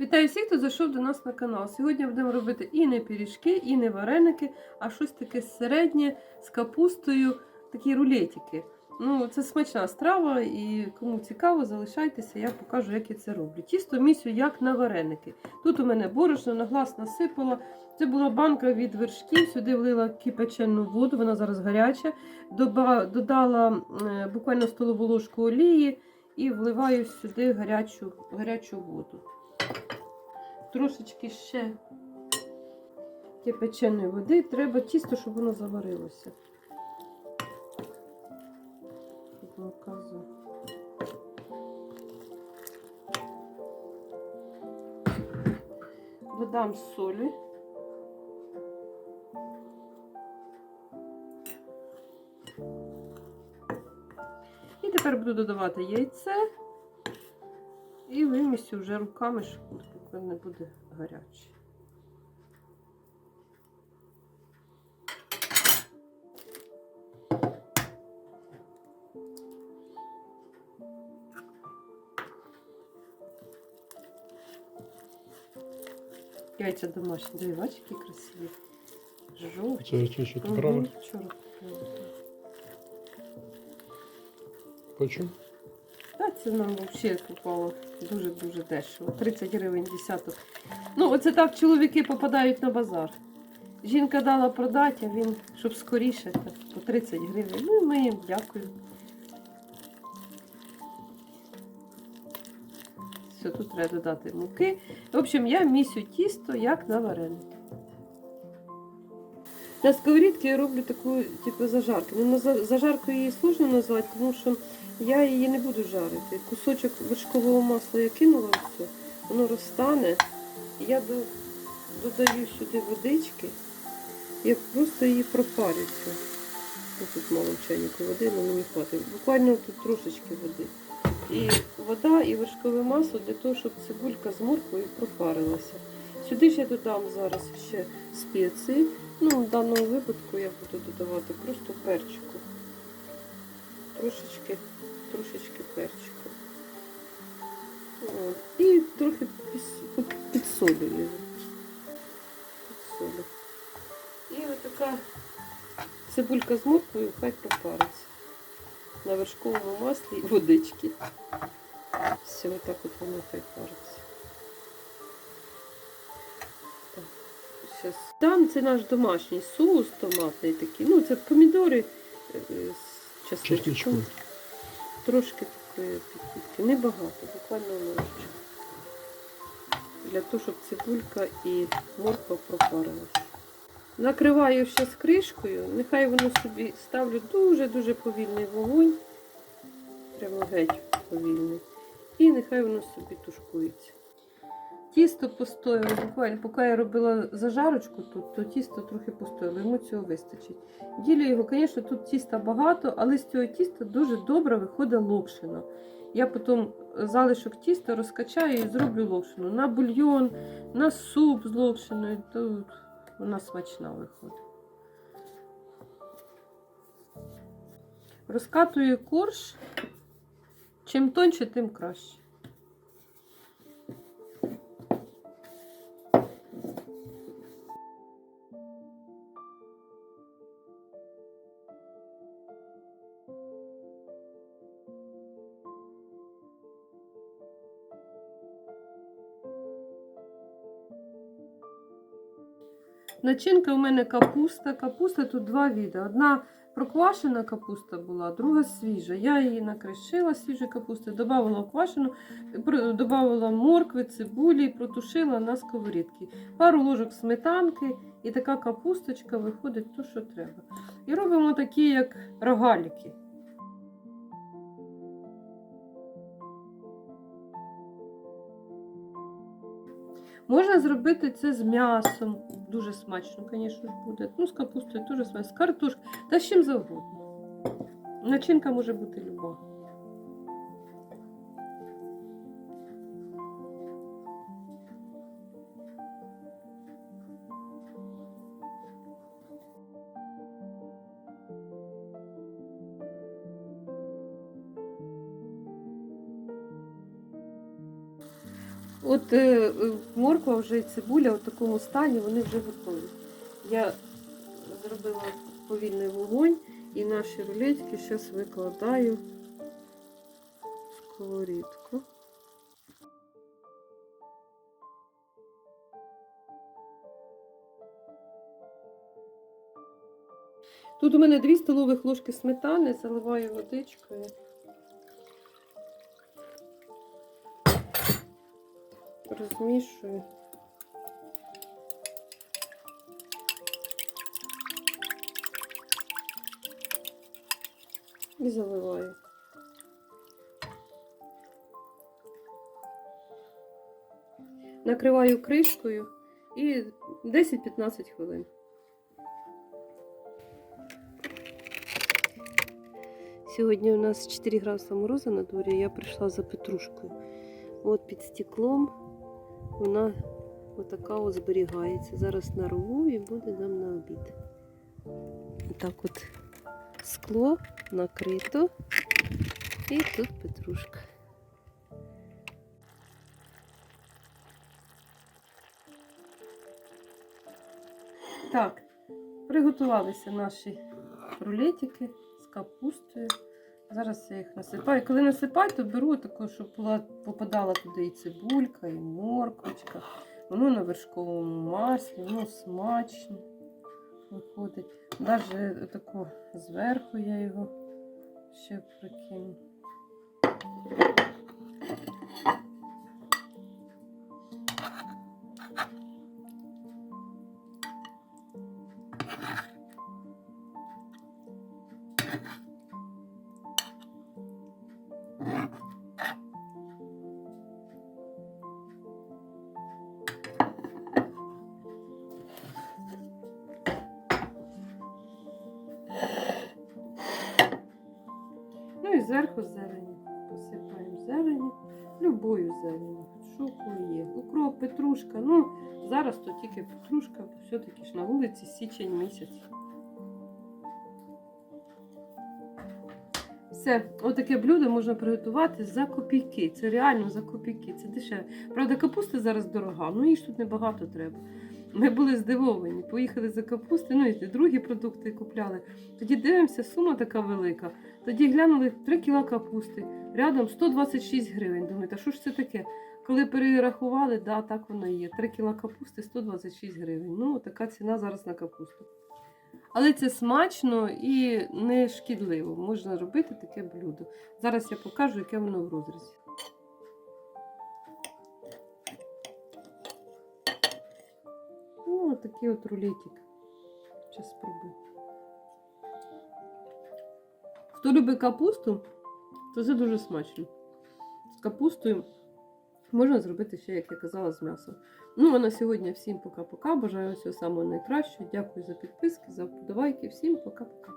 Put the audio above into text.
Вітаю всіх, хто зайшов до нас на канал. Сьогодні будемо робити і не пиріжки, і не вареники, а щось таке середнє з капустою, такі рулетики. Ну, це смачна страва, і кому цікаво, залишайтеся, я покажу, як я це роблю. Тісто місю як на вареники. Тут у мене борошно на глаз насипала. Це була банка від вершків, сюди влила кипячену воду, вона зараз гаряча. Додала е, буквально столову ложку олії і вливаю сюди гарячу, гарячу воду. Трошечки ще кипяченої води. Треба тісто, щоб воно заварилося. Наказу. Додам солі. І тепер буду додавати яйце і вимісю вже руками, щоб поки не буде гаряче. Яйця домашні, диви, бачиш, які красиві. Жовті. Це ті, що ти Мгм, брала? вчора купила. Почем? Та це нам взагалі попало дуже-дуже дешево. 30 гривень десяток. Ну, оце так чоловіки попадають на базар. Жінка дала продати, а він, щоб скоріше, так, по 30 гривень. Ну і ми їм дякую. Все, тут треба додати муки. В общем, я місю тісто, як на вареники. На сковорідці я роблю таку, типу, зажарку. Ну, зажаркою її сложно назвати, тому що я її не буду жарити. Кусочок вершкового масла я кинула все, воно розтане. Я до- додаю сюди водички. Я просто її пропарю. все. Тут мало чайнику води, але мені хватить. Буквально тут трошечки води. І вода, і вершкове масло для того, щоб цибулька з морквою пропарилася. Сюди я додам зараз ще спеції. Ну, в даному випадку я буду додавати просто перчику. Трошечки, трошечки перчику. От. І трохи підсолю його. Підсолю. І отака цибулька з морквою хай пропариться. На вершковому маслі і водички. Все, отак от воно хай париться. Щас. Там це наш домашній соус томатний такий. Ну, це помідори е, з часничком. Трошки такої підпітки. Небагато, буквально ложечку. Для того, щоб цибулька і морква пропарилася. Накриваю ще з кришкою, нехай воно собі ставлю дуже-дуже повільний вогонь. Прямо геть повільний. І нехай воно собі тушкується. Тісто постояло буквально, поки я робила зажарочку тут, то тісто трохи постояло, йому цього вистачить. Ділю його, звісно, тут тіста багато, але з цього тіста дуже добре виходить локшина. Я потім залишок тіста розкачаю і зроблю локшину. На бульйон, на суп з локшиною, то вона смачна виходить. Розкатую корж. Чим тоньше, тим краще. Начинка у мене капуста. Капуста тут два види. Одна проквашена капуста була, друга свіжа. Я її накришила свіжої капусти, додавала квашену, додавала моркви, цибулі, протушила на сковорідці. Пару ложок сметанки і така капусточка виходить то, що треба. І робимо такі, як рогаліки. Можна зробити це з м'ясом. Дуже смачно, звісно ж буде. Ну, з капустою дуже смачно, з картошкою та з чим завгодно. Начинка може бути люба. От е, е, морква вже і цибуля в такому стані, вони вже готові. Я зробила повільний вогонь і наші рулетики зараз викладаю в сковорідку. Тут у мене 2 столових ложки сметани, заливаю водичкою. Розмішую. І заливаю. Накриваю кришкою і 10-15 хвилин. Сьогодні у нас 4 градуса мороза на дворі, я прийшла за петрушкою. От під стеклом вона отака от зберігається. Зараз нарву і буде нам на обід. Так от скло накрито. І тут петрушка. Так, приготувалися наші рулетики з капустою. Зараз я їх насипаю. Коли насипаю, то беру таку, щоб попадала туди і цибулька, і морквочка. Воно на вершковому маслі, воно смачно виходить. Навіть тако зверху я його ще прикину. Ну зверху зелені. Посипаємо зелені. Любою зеленю. Що в є. Укроп, петрушка. Ну, зараз то тільки петрушка, все-таки ж на вулиці січень місяць. Все, отаке блюдо можна приготувати за копійки. Це реально за копійки. Це дешеве. Правда, капуста зараз дорога, ну її ж тут небагато треба. Ми були здивовані, поїхали за капусти, ну і другі продукти купляли. Тоді дивимося, сума така велика. Тоді глянули 3 кіла капусти, рядом 126 гривень. Думаєте, що ж це таке? Коли перерахували, да, так воно і є. 3 кіла капусти 126 гривень. Ну, така ціна зараз на капусту. Але це смачно і не шкідливо. Можна робити таке блюдо. Зараз я покажу, яке воно в розрізі. Ну, такий от рулетик. Зараз спробую. Хто любить капусту, то це дуже смачно. З капустою можна зробити ще, як я казала, з м'ясом. Ну, а на сьогодні всім пока-пока. Бажаю всього найкращого. Дякую за підписки, за вподобайки. Всім пока-пока.